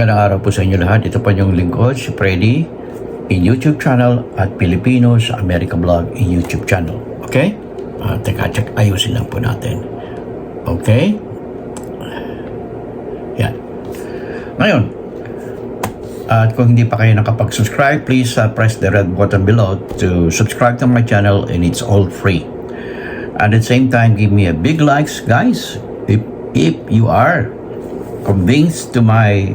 Magandang araw po sa inyo lahat. Ito po yung lingkod, si Freddy, in YouTube channel at Pilipino sa America Vlog in YouTube channel. Okay? Uh, teka, check, ayusin lang po natin. Okay? Yan. Ngayon, at kung hindi pa kayo nakapag-subscribe, please uh, press the red button below to subscribe to my channel and it's all free. At the same time, give me a big likes, guys. If, if you are convinced to my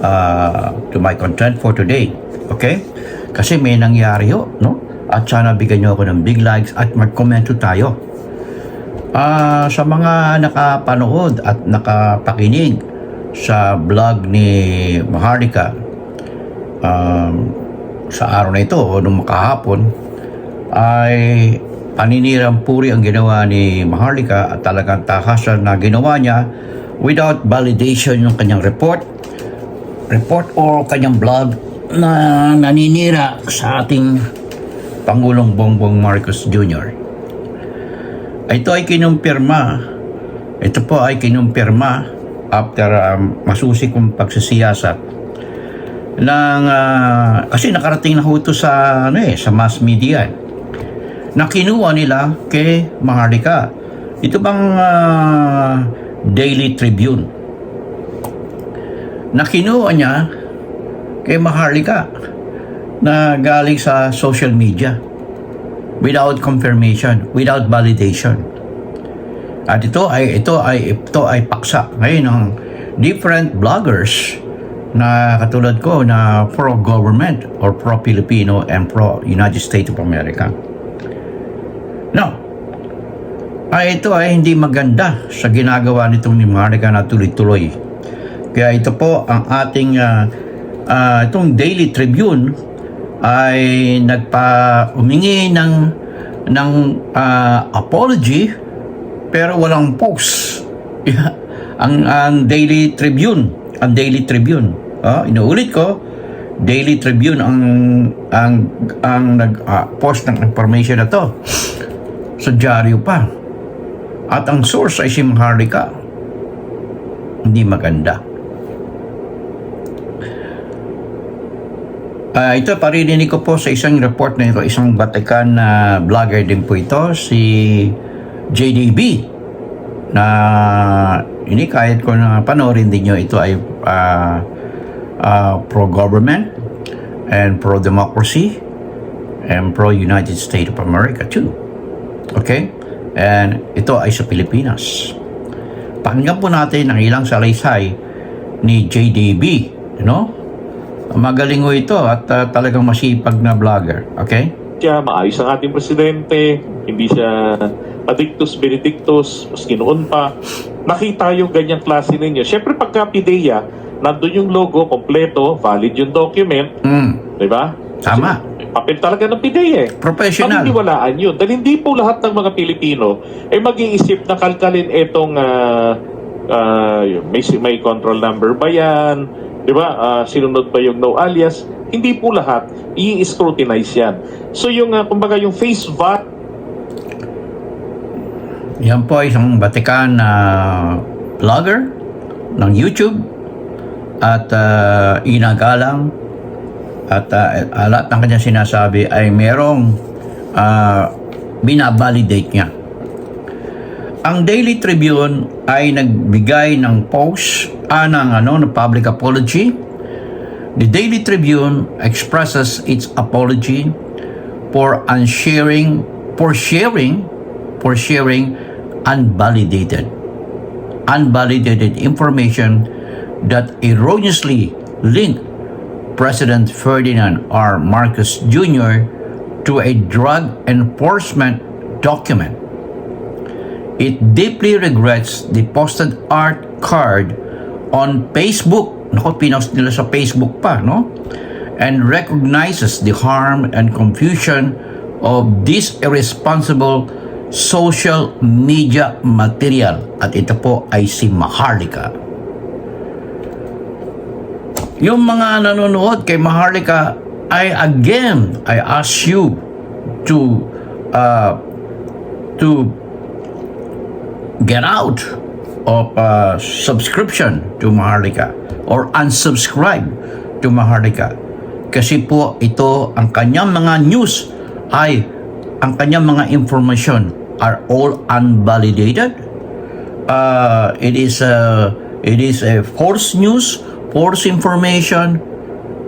uh, to my content for today. Okay? Kasi may nangyari ho, no? At sana bigyan nyo ako ng big likes at mag-comment tayo. Ah, sa mga nakapanood at nakapakinig sa vlog ni Maharlika um, sa araw na ito o nung makahapon ay paninirang puri ang ginawa ni Maharlika at talagang tahasan na ginawa niya without validation ng kanyang report report or kanyang blog na naninira sa ating Pangulong Bongbong Marcos Jr. Ito ay kinumpirma ito po ay kinumpirma after um, masusi kong pagsisiyasat ng ah, kasi nakarating na ho sa ano eh sa mass media eh, na kinuha nila kay Maharlika. Ito bang ah, Daily Tribune na kinuha niya kay Maharlika na galing sa social media without confirmation, without validation. At ito ay ito ay ito ay paksa ngayon ng different bloggers na katulad ko na pro-government or pro-Filipino and pro-United States of America. Now, ay ito ay hindi maganda sa ginagawa nitong ni Marika na tuloy-tuloy. Kaya ito po ang ating ah, ah, itong Daily Tribune ay nagpa umingi ng ng ah, apology pero walang post. Ang ang Daily Tribune, ang Daily Tribune. Oh, inuulit ko, Daily Tribune ang ang ang nag-post ng information na to sa dyaryo pa. At ang source ay si Maharlika. Hindi maganda. Ah, ito paririnig ko po sa isang report na ito, isang Vatican na vlogger din po ito, si JDB na ini kahit ko na panoorin din nyo, ito ay ah, ah, pro-government and pro-democracy and pro-United States of America too. Okay? And ito ay sa Pilipinas. Pakinggan po natin ang ilang salaysay ni JDB. You know? Magaling ho ito at ah, talagang masipag na vlogger. Okay? siya, maayos ang ating presidente, hindi siya adictus benedictus, maski noon pa. Nakita yung ganyang klase ninyo. Siyempre pagka PIDEA, nandun yung logo, kompleto, valid yung document, Mm, di ba? tama. Kasi Papel talaga ng PIDEA eh. Professional. Paniniwalaan yun. Dahil hindi po lahat ng mga Pilipino ay mag-iisip na kalkalin itong ah, yun, may, may control number ba yan? Di ba? Ah, sinunod ba yung no alias? Hindi po lahat. I-scrutinize yan. So yung, ah, kumbaga yung face value Yan po ay isang Vatican na vlogger ng YouTube at uh, inagalang at uh, lahat ng kanyang sinasabi ay merong uh, binabalidate niya. Ang Daily Tribune ay nagbigay ng post ah, ng, ano, ng public apology. The Daily Tribune expresses its apology for unsharing for sharing for sharing unvalidated unvalidated information that erroneously linked President Ferdinand R. Marcos Jr. to a drug enforcement document. It deeply regrets the posted art card on Facebook. Nako, pinost nila sa Facebook pa, no? And recognizes the harm and confusion of this irresponsible social media material. At ito po ay si Maharlika. Yung mga nanonood kay Maharlika, I again, I ask you to uh, to get out of uh, subscription to Maharlika or unsubscribe to Maharlika. Kasi po ito, ang kanyang mga news ay, ang kanyang mga information are all unvalidated. Uh, it is a, it is a false news, false information.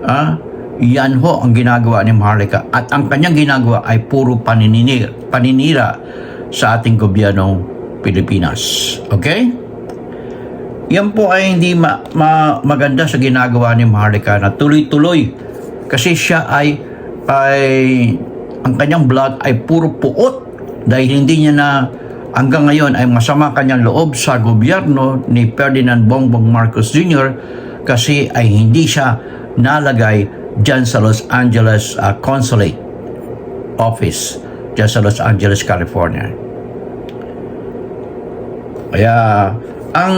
Ah, yan ho ang ginagawa ni Maharlika. At ang kanyang ginagawa ay puro paninira, paninira sa ating gobyernong Pilipinas. Okay? Yan po ay hindi ma- ma- maganda sa ginagawa ni Maharlika na tuloy-tuloy kasi siya ay ay ang kanyang vlog ay puro puot dahil hindi niya na hanggang ngayon ay masama kanyang loob sa gobyerno ni Ferdinand Bongbong Marcos Jr. kasi ay hindi siya nalagay dyan sa Los Angeles uh, Consulate Office dyan sa Los Angeles, California. Kaya ang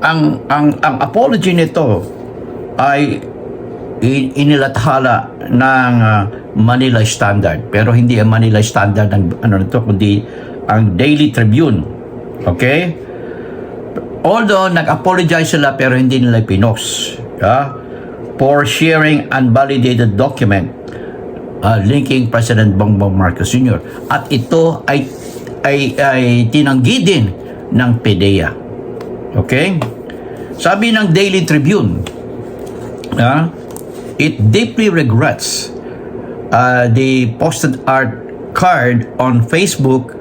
ang ang ang apology nito ay inilathala ng ah, Manila Standard pero hindi ang Manila Standard ng ano nito kundi ang Daily Tribune. Okay? Although nag-apologize sila pero hindi nila pinos. Yeah? For sharing unvalidated document uh, linking President Bongbong Marcos Jr. At ito ay ay, ay tinanggi din ng PDEA. Okay? Sabi ng Daily Tribune, ah, it deeply regrets uh, the posted art card on Facebook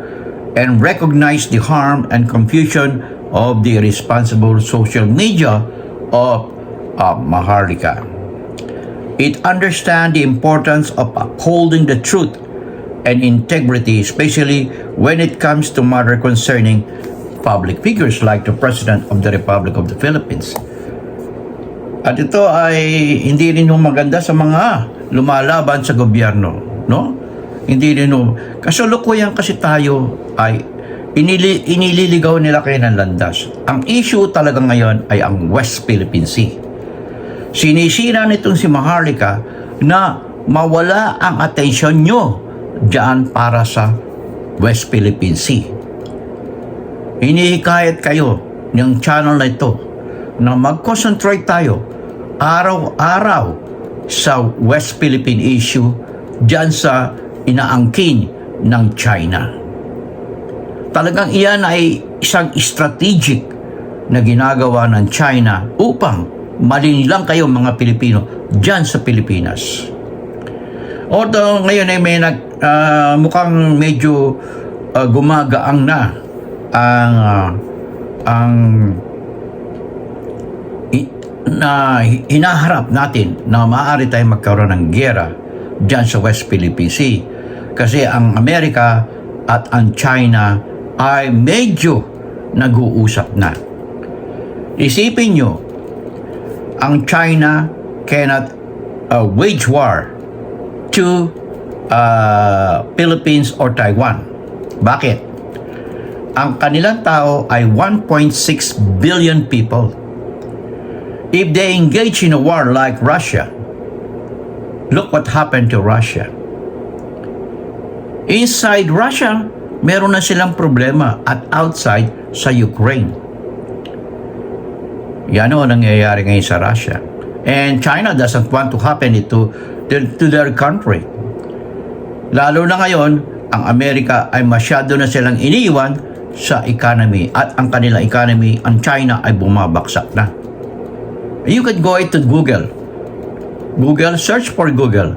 and recognize the harm and confusion of the responsible social media of uh, Maharlika. It understands the importance of upholding the truth and integrity, especially when it comes to matter concerning public figures like the President of the Republic of the Philippines. At ito ay hindi rin ho maganda sa mga lumalaban sa gobyerno, no? Hindi rin ho. Kasulukuyan kasi tayo ay inili, inililigaw nila kayo ng landas. Ang issue talaga ngayon ay ang West Philippine Sea. Sinisira nitong si Maharlika na mawala ang atensyon nyo dyan para sa West Philippine Sea. Hinihikayat kayo ng channel na ito na mag-concentrate tayo araw-araw sa West Philippine issue dyan sa inaangkin ng China. Talagang iyan ay isang strategic na ginagawa ng China upang malinlang kayo mga Pilipino dyan sa Pilipinas. Although ngayon ay may nag, ah, mukhang medyo ah, gumagaang na ang ah, ang i- na hi- hinaharap natin na maaari tayong magkaroon ng gera dyan sa West Philippine Sea. Kasi ang Amerika at ang China ay medyo nag-uusap na. Isipin nyo, ang China cannot uh, wage war to uh, Philippines or Taiwan. Bakit? Ang kanilang tao ay 1.6 billion people. If they engage in a war like Russia, look what happened to Russia. Inside Russia, meron na silang problema at outside sa Ukraine. Yan o nangyayari ngayon sa Russia. And China doesn't want to happen it to, to their country. Lalo na ngayon, ang Amerika ay masyado na silang iniiwan sa economy at ang kanilang economy, ang China ay bumabaksak na. You can go to Google. Google, search for Google.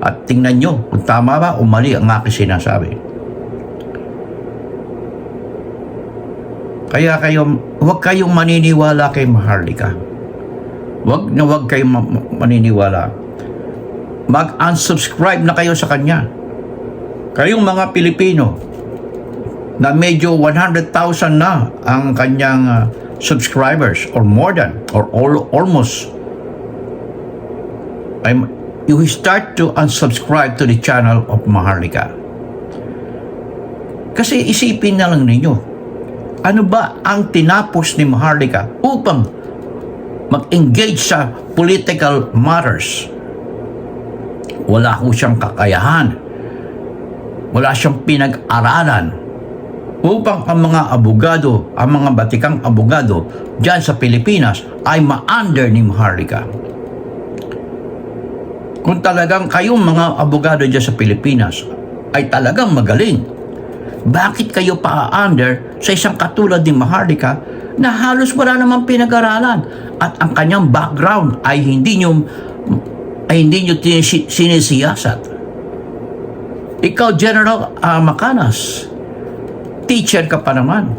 At tingnan nyo kung tama ba o mali ang aking sinasabi. Kaya kayo, huwag kayong maniniwala kay Maharlika. Huwag na huwag kayong ma- ma- maniniwala. Mag-unsubscribe na kayo sa kanya. Kayong mga Pilipino na medyo 100,000 na ang kanyang uh, subscribers or more than or all, almost I'm, you start to unsubscribe to the channel of Maharlika. Kasi isipin na lang ninyo, ano ba ang tinapos ni Maharlika upang mag-engage sa political matters? Wala ko siyang kakayahan. Wala siyang pinag-aralan. Upang ang mga abogado, ang mga batikang abogado dyan sa Pilipinas ay ma-under ni Maharlika. Kung talagang kayong mga abogado dyan sa Pilipinas ay talagang magaling, bakit kayo pa-under sa isang katulad ni Maharlika na halos wala namang pinag-aralan at ang kanyang background ay hindi nyo ay hindi nyo sinisiyasat. Ikaw, General ah, Macanas, teacher ka pa naman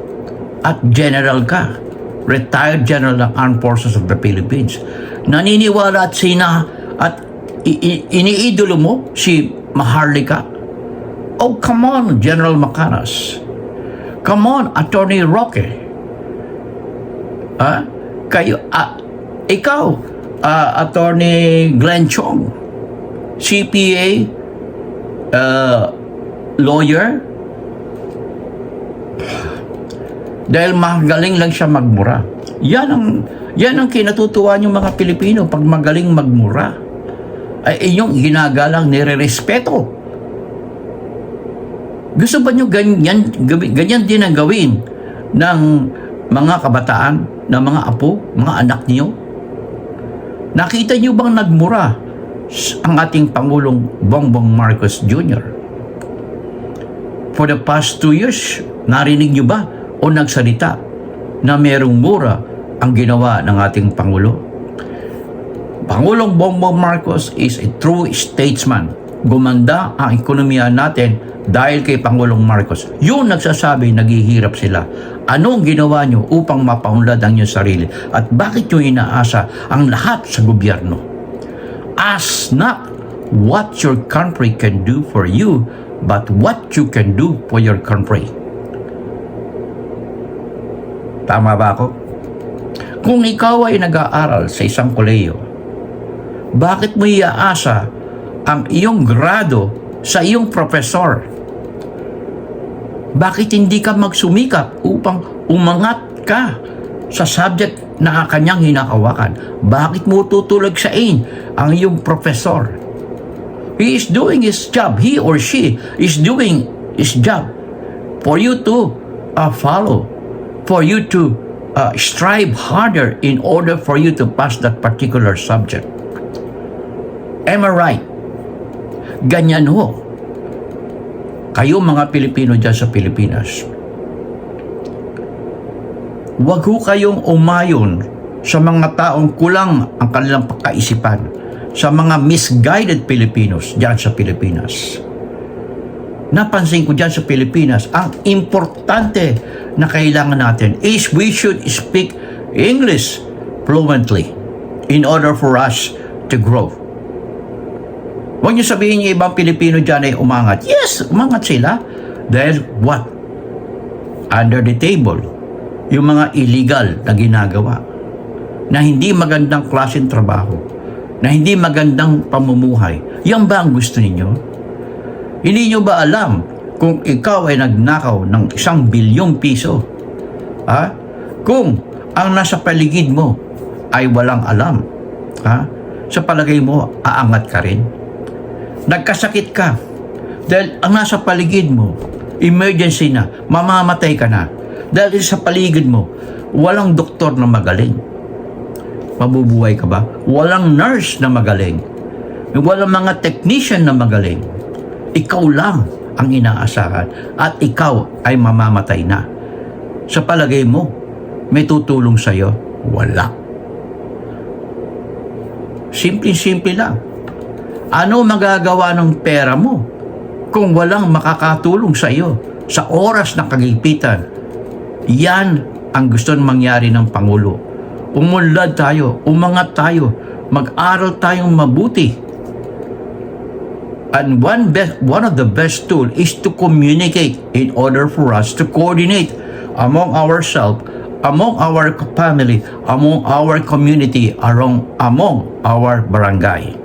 at general ka, retired general ng Armed Forces of the Philippines. Naniniwala at sina at iniidolo mo si Maharlika? Oh, come on, General Macanas. Come on, Attorney Roque. Ha? Kayo, ah, ikaw, ah, Attorney Glenn Chong, CPA, uh, lawyer, dahil magaling lang siya magmura. Yan ang, yan ang kinatutuwa yung mga Pilipino pag magaling magmura. Ay inyong ginagalang nire-respeto. Gusto ba nyo ganyan, ganyan din ang gawin ng mga kabataan, ng mga apo, mga anak niyo? Nakita niyo bang nagmura ang ating Pangulong Bongbong Marcos Jr.? For the past two years, narinig niyo ba o nagsalita na merong mura ang ginawa ng ating Pangulo? Pangulong Bongbong Marcos is a true statesman. Gumanda ang ekonomiya natin dahil kay Pangulong Marcos. Yung nagsasabi, naghihirap sila. Anong ginawa nyo upang mapaunlad ang inyong sarili? At bakit nyo inaasa ang lahat sa gobyerno? Ask not what your country can do for you, but what you can do for your country. Tama ba ako? Kung ikaw ay nag-aaral sa isang koleyo, bakit mo iaasa ang iyong grado sa iyong profesor? Bakit hindi ka magsumikap upang umangat ka sa subject na kanyang hinakawakan? Bakit mo tutulog sa in ang iyong profesor? He is doing his job. He or she is doing his job for you to uh, follow, for you to uh, strive harder in order for you to pass that particular subject. Am I right? Ganyan ho. Kayo mga Pilipino dyan sa Pilipinas, huwag ho kayong umayon sa mga taong kulang ang kanilang pagkaisipan, sa mga misguided Filipinos dyan sa Pilipinas. Napansin ko dyan sa Pilipinas, ang importante na kailangan natin is we should speak English fluently in order for us to grow. Huwag niyo sabihin yung ibang Pilipino dyan ay umangat. Yes, umangat sila. Dahil what? Under the table. Yung mga illegal na ginagawa. Na hindi magandang klaseng trabaho. Na hindi magandang pamumuhay. Yan ba ang gusto ninyo? Hindi nyo ba alam kung ikaw ay nagnakaw ng isang bilyong piso? Ha? Kung ang nasa paligid mo ay walang alam, ha? Sa palagay mo, aangat ka rin? Nagkasakit ka dahil ang nasa paligid mo, emergency na, mamamatay ka na. Dahil sa paligid mo, walang doktor na magaling. Mabubuhay ka ba? Walang nurse na magaling. Walang mga technician na magaling. Ikaw lang ang inaasahan at ikaw ay mamamatay na. Sa palagay mo, may tutulong sa'yo? Wala. Simple-simple lang. Ano magagawa ng pera mo kung walang makakatulong sa iyo sa oras ng kagipitan? Yan ang gusto mangyari ng Pangulo. Umunlad tayo, umangat tayo, mag-aral tayong mabuti. And one best, one of the best tool is to communicate in order for us to coordinate among ourselves, among our family, among our community, among, among our barangay.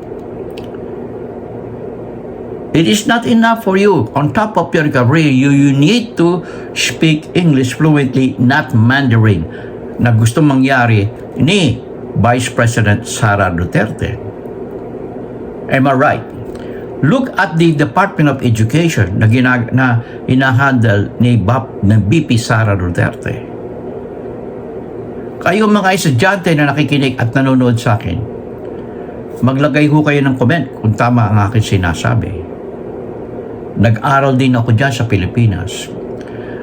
It is not enough for you. On top of your career, you, you need to speak English fluently, not Mandarin, na gusto mangyari ni Vice President Sara Duterte. Am I right? Look at the Department of Education na, ginag na inahandle ni BAP ng BP Sara Duterte. Kayo mga estudyante na nakikinig at nanonood sa akin, maglagay ho kayo ng comment kung tama ang aking sinasabi. Nag-aral din ako dyan sa Pilipinas.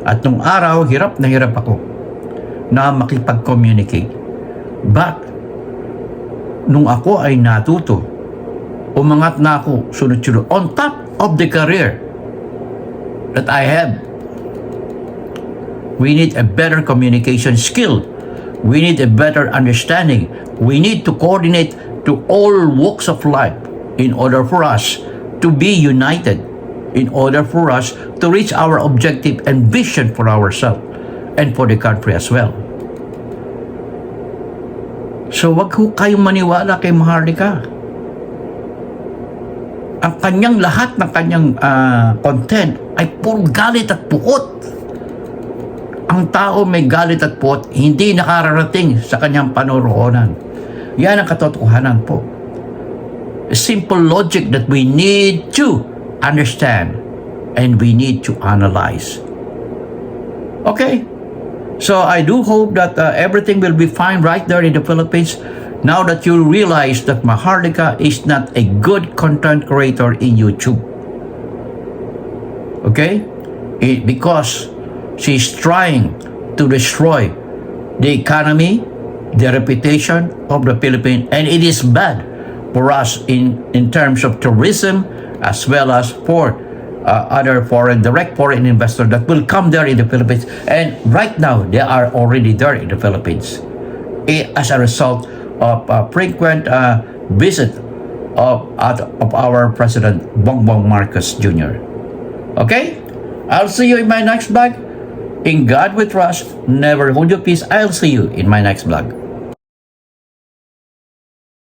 At nung araw, hirap na hirap ako na makipag-communicate. But, nung ako ay natuto, umangat na ako sunod-sunod on top of the career that I have. We need a better communication skill. We need a better understanding. We need to coordinate to all walks of life in order for us to be united, in order for us to reach our objective and vision for ourselves and for the country as well. So wag ho kayong maniwala kay Maharlika. Ang kanyang lahat ng kanyang ah, content ay puro galit at puot. Ang tao may galit at puot, hindi nakararating sa kanyang panoroonan. Yan ang katotohanan po. A simple logic that we need to understand and we need to analyze. Okay? So I do hope that uh, everything will be fine right there in the Philippines now that you realize that Maharlika is not a good content creator in YouTube. Okay? It, because she's trying to destroy the economy, the reputation of the Philippines, and it is bad for us in, in terms of tourism as well as for uh, other foreign, direct foreign investors that will come there in the Philippines. And right now, they are already there in the Philippines eh, as a result of uh, frequent uh, visit of, at- of our President Bongbong Marcos Jr. Okay? I'll see you in my next vlog. In God we trust. Never hold your peace. I'll see you in my next vlog.